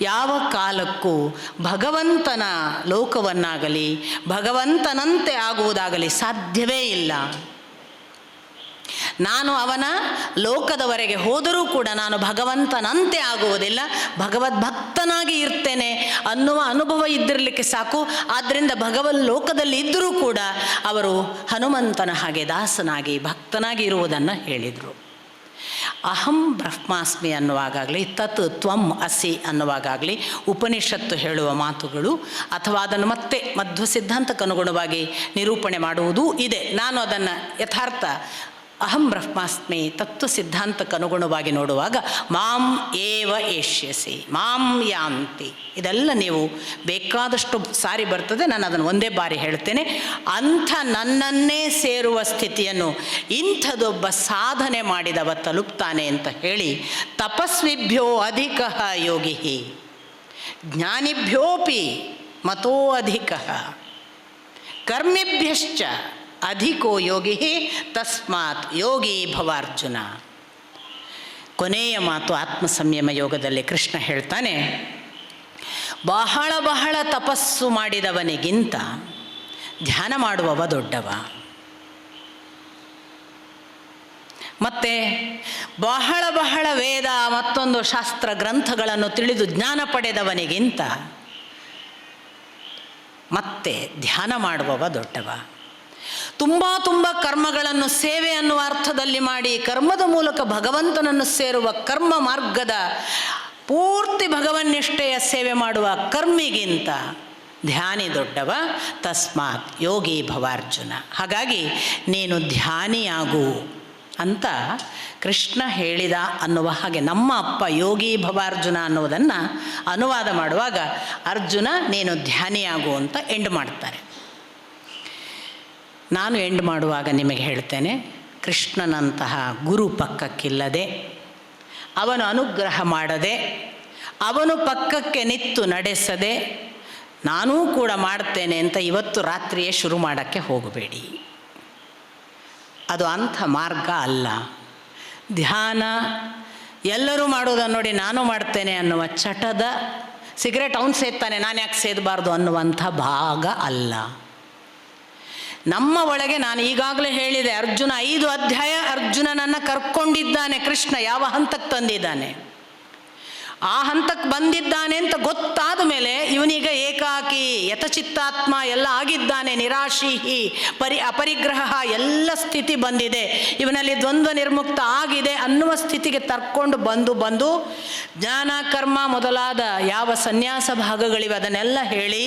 ಯಾವ ಕಾಲಕ್ಕೂ ಭಗವಂತನ ಲೋಕವನ್ನಾಗಲಿ, ಭಗವಂತನಂತೆ ಆಗುವುದಾಗಲಿ ಸಾಧ್ಯವೇ ಇಲ್ಲ. ನಾನು ಅವನ ಲೋಕದವರೆಗೆ ಹೋದರೂ ಕೂಡ ನಾನು ಭಗವಂತನಂತೆ ಆಗುವುದಿಲ್ಲ, ಭಗವದ್ಭಕ್ತನಾಗಿ ಇರ್ತೇನೆ ಅನ್ನುವ ಅನುಭವ ಇದ್ದಿರಲಿಕ್ಕೆ ಸಾಕು. ಆದ್ದರಿಂದ ಭಗವನ್ ಲೋಕದಲ್ಲಿ ಇದ್ದರೂ ಕೂಡ ಅವರು ಹನುಮಂತನ ಹಾಗೆ ದಾಸನಾಗಿ, ಭಕ್ತನಾಗಿ ಇರುವುದನ್ನು ಹೇಳಿದರು. ಅಹಂ ಬ್ರಹ್ಮಾಸ್ಮಿ ಅನ್ನುವಾಗಲಿ ತತ್ ತ್ವಂ ಅಸಿ ಅನ್ನುವಾಗಲಿ ಉಪನಿಷತ್ತು ಹೇಳುವ ಮಾತುಗಳು ಅಥವಾ ಅದನ್ನು ಮತ್ತೆ ಮಧ್ವ ಸಿದ್ಧಾಂತಕ್ಕನುಗುಣವಾಗಿ ನಿರೂಪಣೆ ಮಾಡುವುದೂ ಇದೆ. ನಾನು ಅದನ್ನು ಯಥಾರ್ಥ ಅಹಂ ಬ್ರಹ್ಮಾಸ್ಮಿ ತತ್ವ ಸಿದ್ಧಾಂತಕ್ಕೆ ಅನುಗುಣವಾಗಿ ನೋಡುವಾಗ ಮಾಂ ಏವ ಏಷ್ಯಸಿ, ಮಾಂ ಯಾಂತಿ. ಇದೆಲ್ಲ ನೀವು ಬೇಕಾದಷ್ಟು ಸಾರಿ ಬರ್ತದೆ, ನಾನು ಅದನ್ನು ಒಂದೇ ಬಾರಿ ಹೇಳ್ತೇನೆ. ಅಂಥ ನನ್ನನ್ನೇ ಸೇರುವ ಸ್ಥಿತಿಯನ್ನು ಇಂಥದೊಬ್ಬ ಸಾಧನೆ ಮಾಡಿದವ ತಲುಪ್ತಾನೆ ಅಂತ ಹೇಳಿ ತಪಸ್ವಿಭ್ಯೋ ಅಧಿಕ ಯೋಗಿ ಜ್ಞಾನಿಭ್ಯೋಪಿ ಮತೋ ಅಧಿಕ. ಕರ್ಮಿಭ್ಯಶ್ಚ ಅಧಿಕೋ ಯೋಗಿ ತಸ್ಮಾತ್ ಯೋಗಿ ಭವಾರ್ಜುನ. ಕೊನೆಯ ಮಾತು ಆತ್ಮ ಸಂಯಮ ಯೋಗದಲ್ಲಿ ಕೃಷ್ಣ ಹೇಳ್ತಾನೆ, ಬಹಳ ಬಹಳ ತಪಸ್ಸು ಮಾಡಿದವನಿಗಿಂತ ಧ್ಯಾನ ಮಾಡುವವ ದೊಡ್ಡವ. ಮತ್ತು ಬಹಳ ಬಹಳ ವೇದ ಮತ್ತೊಂದು ಶಾಸ್ತ್ರ ಗ್ರಂಥಗಳನ್ನು ತಿಳಿದು ಜ್ಞಾನ ಪಡೆದವನಿಗಿಂತ ಮತ್ತೆ ಧ್ಯಾನ ಮಾಡುವವ ದೊಡ್ಡವ. ತುಂಬ ತುಂಬ ಕರ್ಮಗಳನ್ನು ಸೇವೆ ಅನ್ನುವ ಅರ್ಥದಲ್ಲಿ ಮಾಡಿ ಕರ್ಮದ ಮೂಲಕ ಭಗವಂತನನ್ನು ಸೇರುವ ಕರ್ಮ ಮಾರ್ಗದ ಪೂರ್ತಿ ಭಗವನ್ನಿಷ್ಠೆಯ ಸೇವೆ ಮಾಡುವ ಕರ್ಮಿಗಿಂತ ಧ್ಯಾನಿ ದೊಡ್ಡವ, ತಸ್ಮಾತ್ ಯೋಗಿ ಭವಾರ್ಜುನ. ಹಾಗಾಗಿ ನೀನು ಧ್ಯಾನಿಯಾಗು ಅಂತ ಕೃಷ್ಣ ಹೇಳಿದ ಅನ್ನುವ ಹಾಗೆ ನಮ್ಮ ಅಪ್ಪ ಯೋಗಿ ಭವಾರ್ಜುನ ಅನ್ನುವುದನ್ನು ಅನುವಾದ ಮಾಡುವಾಗ ಅರ್ಜುನ ನೀನು ಧ್ಯಾನಿಯಾಗು ಅಂತ ಎಂಡ್ ಮಾಡ್ತಾರೆ. ನಾನು ಎಂಡ್ ಮಾಡುವಾಗ ನಿಮಗೆ ಹೇಳ್ತೇನೆ, ಕೃಷ್ಣನಂತಹ ಗುರು ಪಕ್ಕಕ್ಕಿಲ್ಲದೆ, ಅವನು ಅನುಗ್ರಹ ಮಾಡದೆ, ಅವನು ಪಕ್ಕಕ್ಕೆ ನಿತ್ತು ನಡೆಸದೆ, ನಾನೂ ಕೂಡ ಮಾಡ್ತೇನೆ ಅಂತ ಇವತ್ತು ರಾತ್ರಿಯೇ ಶುರು ಮಾಡೋಕ್ಕೆ ಹೋಗಬೇಡಿ. ಅದು ಅಂಥ ಮಾರ್ಗ ಅಲ್ಲ. ಧ್ಯಾನ, ಎಲ್ಲರೂ ಮಾಡೋದನ್ನು ನೋಡಿ ನಾನು ಮಾಡ್ತೇನೆ ಅನ್ನುವ ಚಟದ ಸಿಗರೇಟ್ ಅವನು ಸೇದ್ತಾನೆ ನಾನು ಯಾಕೆ ಸೇದಬಾರ್ದು ಅನ್ನುವಂಥ ಭಾಗ ಅಲ್ಲ. ನಮ್ಮ ಒಳಗೆ ನಾನು ಈಗಾಗಲೇ ಹೇಳಿದೆ, ಅರ್ಜುನ ಐದು ಅಧ್ಯಾಯ ಅರ್ಜುನನನ್ನು ಕರ್ಕೊಂಡಿದ್ದಾನೆ, ಕೃಷ್ಣ ಯಾವ ಹಂತಕ್ಕೆ ತಂದಿದ್ದಾನೆ? ಆ ಹಂತಕ್ಕೆ ಬಂದಿದ್ದಾನೆ ಅಂತ ಗೊತ್ತಾದ ಮೇಲೆ ಇವನೀಗ ಏಕಾಕಿ ಯಥಚಿತ್ತಾತ್ಮ ಎಲ್ಲ ಆಗಿದ್ದಾನೆ, ನಿರಾಶೀಹಿ, ಪರಿ ಅಪರಿಗ್ರಹ, ಎಲ್ಲ ಸ್ಥಿತಿ ಬಂದಿದೆ. ಇವನಲ್ಲಿ ದ್ವಂದ್ವ ನಿರ್ಮುಕ್ತ ಆಗಿದೆ ಅನ್ನುವ ಸ್ಥಿತಿಗೆ ತರ್ಕೊಂಡು ಬಂದು ಬಂದು ಜ್ಞಾನ, ಕರ್ಮ ಮೊದಲಾದ ಯಾವ ಸನ್ಯಾಸ ಭಾಗಗಳಿವೆ ಅದನ್ನೆಲ್ಲ ಹೇಳಿ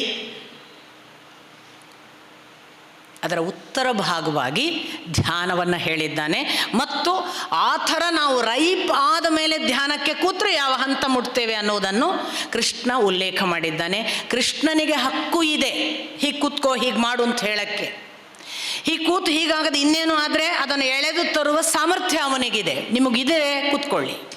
ಅದರ ಉತ್ತರ ಭಾಗವಾಗಿ ಧ್ಯಾನವನ್ನು ಹೇಳಿದ್ದಾನೆ. ಮತ್ತು ಆ ಥರ ನಾವು ರೈಪ್ ಆದ ಮೇಲೆ ಧ್ಯಾನಕ್ಕೆ ಕೂತ್ರೆ ಯಾವ ಹಂತ ಮುಟ್ತೇವೆ ಅನ್ನೋದನ್ನು ಕೃಷ್ಣ ಉಲ್ಲೇಖ ಮಾಡಿದ್ದಾನೆ. ಕೃಷ್ಣನಿಗೆ ಹಕ್ಕು ಇದೆ. ಹೀಗೆ ಕೂತ್ಕೋ, ಹೀಗೆ ಮಾಡು ಅಂತ ಹೇಳಕ್ಕೆ. ಹೀಗೆ ಕೂತು ಹೀಗಾಗದು ಇನ್ನೇನು ಆದರೆ ಅದನ್ನು ಎಳೆದು ತರುವ ಸಾಮರ್ಥ್ಯ ಅವನಿಗಿದೆ. ನಿಮಗಿದೆ ಕೂತ್ಕೊಳ್ಳಿ.